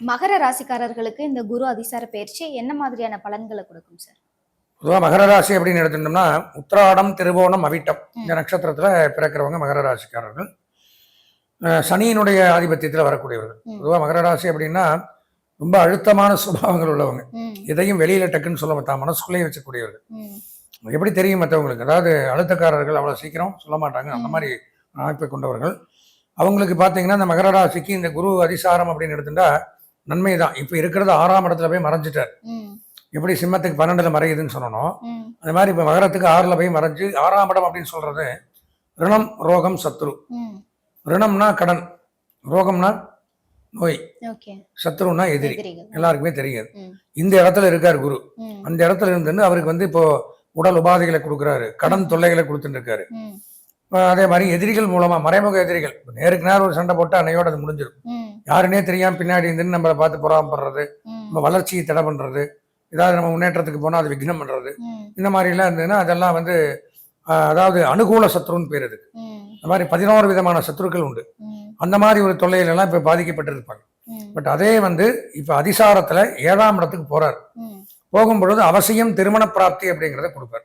மகர ராசிக்காரர்களுக்கு இந்த குரு அதிசார பயிற்சி என்ன மாதிரியான பலன்களை கொடுக்கும் சார் பொதுவாக மகர ராசி அப்படின்னு எடுத்துட்டோம்னா உத்திராடம் திருவோணம் அவிட்டம். இந்த நட்சத்திரத்துல பிறக்கிறவங்க மகர ராசிக்காரர்கள். சனியினுடைய ஆதிபத்தியத்தில் வரக்கூடியவர்கள். பொதுவாக மகர ராசி அப்படின்னா ரொம்ப அழுத்தமான சுபாவங்கள் உள்ளவங்க. எதையும் வெளியில டக்குன்னு சொல்ல மாட்டாங்க மனசுக்குள்ளேயே வச்சக்கூடியவர்கள். எப்படி தெரியும் மற்றவங்களுக்கு அதாவது அழுத்தக்காரர்கள் அவ்வளோ சீக்கிரம் சொல்ல மாட்டாங்க. அந்த. மாதிரி அமைப்பை கொண்டவர்கள். அவங்களுக்கு பார்த்தீங்கன்னா இந்த மகர ராசிக்கு இந்த குரு அதிசாரம் அப்படின்னு எடுத்துட்டா நன்மை தான் இப்போ இருக்கிறது ஆறாம் இடத்துல போய் மறைஞ்சிட்டார். எப்படி சிம்மத்துக்கு பன்னெண்டுல மறையுதுன்னு சொல்லணும். ம், அந்த மாதிரி இப்போ மகரத்துக்கு ஆறில் போய் மறைஞ்சு ஆறாம் இடம் அப்படின்னு சொல்றது ரிணம் ரோகம் சத்ரு. ரிணம்னா கடன் ரோகம்னா நோய். ஓகே. சத்ருன்னா எதிரி. எல்லாருக்குமே தெரியாது. இந்த இடத்துல இருக்கார் குரு. அந்த இடத்துல இருந்துன்னு அவருக்கு வந்து இப்போ உடல் உபாதைகளை கொடுக்குறாரு. கடன் தொல்லைகளை கொடுத்துட்டு இருக்காரு. அதே மாதிரி எதிரிகள் மூலமா மறைமுக எதிரிகள். நேருக்கு நேரம் ஒரு சண்டை போட்டு அன்னையோட அது முடிஞ்சிடும் யாருன்னே தெரியாம பின்னாடி இருந்து நம்மளை பார்த்து பொறாமப்படுறது நம்ம வளர்ச்சியை தடை பண்றது ஏதாவது நம்ம முன்னேற்றத்துக்கு போனால் அது விக்னம் பண்றது இந்த மாதிரி எல்லாம் இருந்ததுன்னா அதெல்லாம் வந்து அதாவது அனுகூல சத்ருன்னு பேர் இதுக்கு ம், இந்த மாதிரி பதினோரு விதமான சத்ருக்கள் உண்டு. அந்த மாதிரி ஒரு தொல்லையில எல்லாம் இப்போ பாதிக்கப்பட்டிருப்பாங்க. பட் அதே வந்து இப்போ அதிசாரத்துல ஏழாம் இடத்துக்கு போறார். ம். போகும் பொழுது அவசியம் திருமண பிராப்தி அப்படிங்கிறத கொடுப்பார்.